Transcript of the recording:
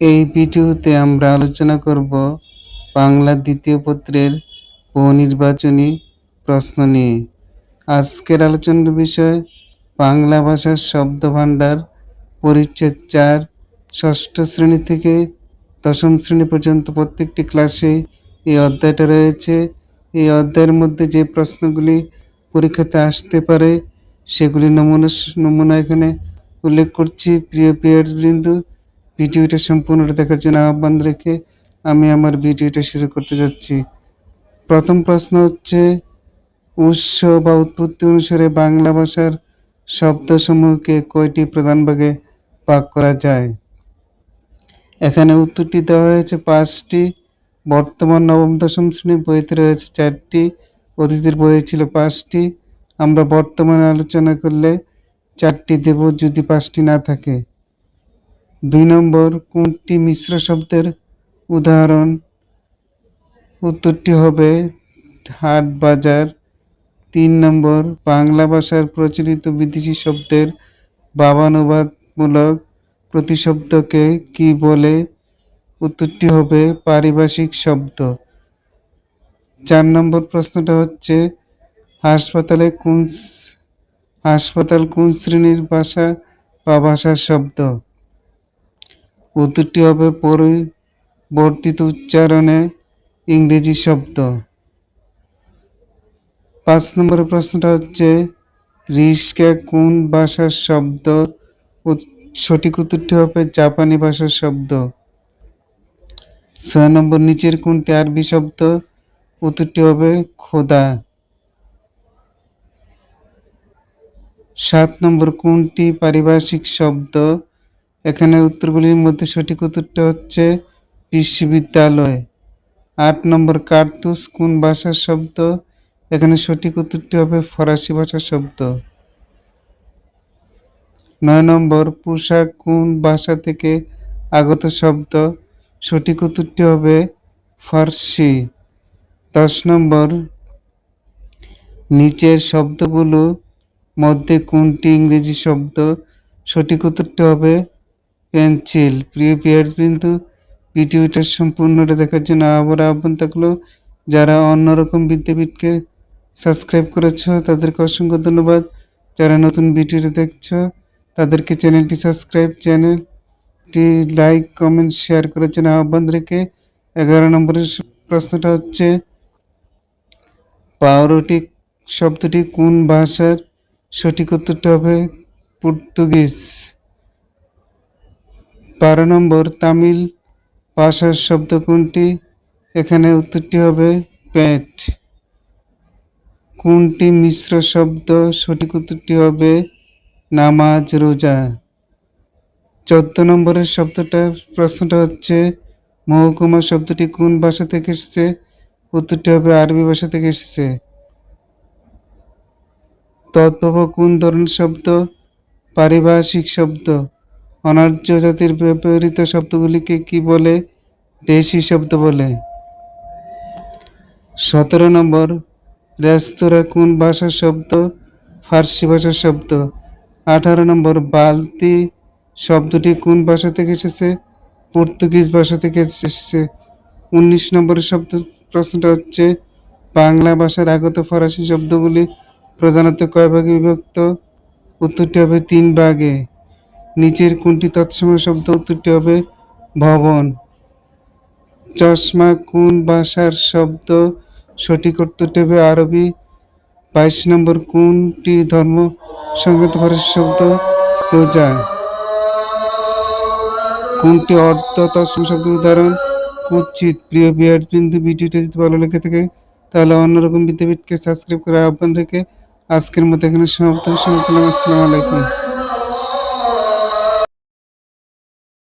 এই ভিডিওতে আমরা আলোচনা করব বাংলা দ্বিতীয় পত্রের বহুনির্বাচনী প্রশ্ন নিয়ে। আজকের আলোচনার বিষয় বাংলা ভাষার শব্দভাণ্ডার, পরিচ্ছেদ চার, ষষ্ঠ শ্রেণি থেকে দশম শ্রেণি পর্যন্ত প্রত্যেকটি ক্লাসে এই অধ্যায়টা রয়েছে। এই অধ্যায়ের মধ্যে যে প্রশ্নগুলি পরীক্ষাতে আসতে পারে, সেগুলি নমুনা নমুনা এখানে উল্লেখ করছি। প্রিয় পিয়ার্স বৃন্দু ভিডিওটা সম্পূর্ণটা দেখার জন্য আহ্বান রেখে আমি আমার ভিডিওটা শুরু করতে যাচ্ছি। প্রথম প্রশ্ন হচ্ছে উৎস বা উৎপত্তি অনুসারে বাংলা ভাষার শব্দসমূহকে কয়টি প্রধান ভাগে ভাগ করা যায়? এখানে উত্তরটি দেওয়া হয়েছে, পাঁচটি। বর্তমান নবম, দশম শ্রেণির বইতে রয়েছে চারটি, অতীতের বইয়ে ছিল পাঁচটি। আমরা বর্তমানে আলোচনা করলে চারটি দেব যদি পাঁচটি না থাকে। দুই নম্বর কোনটি মিশ্র শব্দের উদাহরণ? উত্তরটি হবে হাট বাজার। তিন নম্বর বাংলা ভাষার প্রচলিত বিদেশি শব্দের বাবানুবাদমূলক প্রতিশব্দকে কি বলে? উত্তরটি হবে পারিভাষিক শব্দ। চার নম্বর প্রশ্নটা হচ্ছে, হাসপাতালে কোন হাসপাতাল কোন শ্রেণির ভাষা বা ভাষার শব্দ? উত্তরটি হবে পরিবর্তিত উচ্চারণে ইংরেজি শব্দ। পাঁচ নম্বরের প্রশ্নটা হচ্ছে, রিস্কা কোন ভাষার শব্দ সঠিক উত্তরটি হবে জাপানি ভাষার শব্দ? ছয় নম্বর, নিচের কোনটি আরবি শব্দ? উত্তরটি হবে খোদা। সাত নম্বর, কোনটি পারিভাষিক শব্দ? এখানে উত্তরগুলির মধ্যে সঠিক উত্তরটা হচ্ছে বিশ্ববিদ্যালয়। আট নম্বর কার্তুস, কোন ভাষার শব্দ? এখানে সঠিক উত্তরটি হবে ফরাসি ভাষার শব্দ। নয় নম্বর, পোশাক কোন ভাষা থেকে আগত শব্দ? সঠিক উত্তরটি হবে ফার্সি। দশ নম্বর, নিচের শব্দগুলো মধ্যে কোনটি ইংরেজি শব্দ? সঠিক উত্তরটি হবে পেন্সিল প্রিয় বিয়ার্স বিন্দু ভিডিওটা সম্পূর্ণটা দেখার জন্য আবার আহ্বান থাকল, যারা অন্যরকম বিদ্যাপীঠকে সাবস্ক্রাইব করেছ, তাদেরকে অসংখ্য ধন্যবাদ। যারা নতুন ভিডিওটা দেখছ, তাদেরকে চ্যানেলটি সাবস্ক্রাইব, চ্যানেলটি লাইক, কমেন্ট, শেয়ার করার জন্য আহ্বান রেখে এগারো নম্বরের প্রশ্নটা হচ্ছে পাউরুটি শব্দটি কোন ভাষার সঠিক উত্তরটা হবে? পর্তুগিজ। বারো নম্বর তামিল ভাষার শব্দ কোনটি এখানে উত্তরটি হবে পেট। কোনটি মিশ্র শব্দ? সঠিক উত্তরটি হবে নামাজ রোজা। চোদ্দ নম্বরের শব্দটা, প্রশ্নটা হচ্ছে, মহকুমা শব্দটি কোন ভাষা থেকে এসেছে? উত্তরটি হবে আরবি ভাষা থেকে এসেছে। তদ্ভব কোন ধরনের শব্দ? পারিভাষিক শব্দ। অনার্য জাতির ব্যবহৃত শব্দগুলিকে কি বলে? দেশি শব্দ বলে। সতেরো নম্বর, রেস্তোরাঁ কোন ভাষার শব্দ? ফার্সি ভাষার শব্দ। আঠারো নম্বর, বালতি শব্দটি কোন ভাষা থেকে এসেছে? পর্তুগিজ ভাষা থেকে এসেছে। উনিশ নম্বরের শব্দ প্রশ্নটা হচ্ছে, বাংলা ভাষার আগত ফরাসি শব্দগুলি প্রধানত কয় ভাগে বিভক্ত? উত্তরটি হবে তিন ভাগে। নিচের কোনটি তৎসম শব্দ উত্তরটি হবে ভবন। চশমা কোন ভাষার শব্দ সঠিক উত্তরটি হবে আরবি। বাইশ নম্বর কোনটি ধর্ম সংগত ফরাসি শব্দ রোজা কোনটি অর্থ তৎসম শব্দের উদাহরণ। কুচ্ছিত প্রিয় বিয়ার বিন্দু ভিডিওটা যদি ভালো লেগে থাকে, তাহলে অন্যরকম বিদ্যাপীঠকে সাবস্ক্রাইব করে আহ্বান রেখে আজকের মতো এখানে সমাপ্ত। সমাপ্ত। আসসালামু আলাইকুম।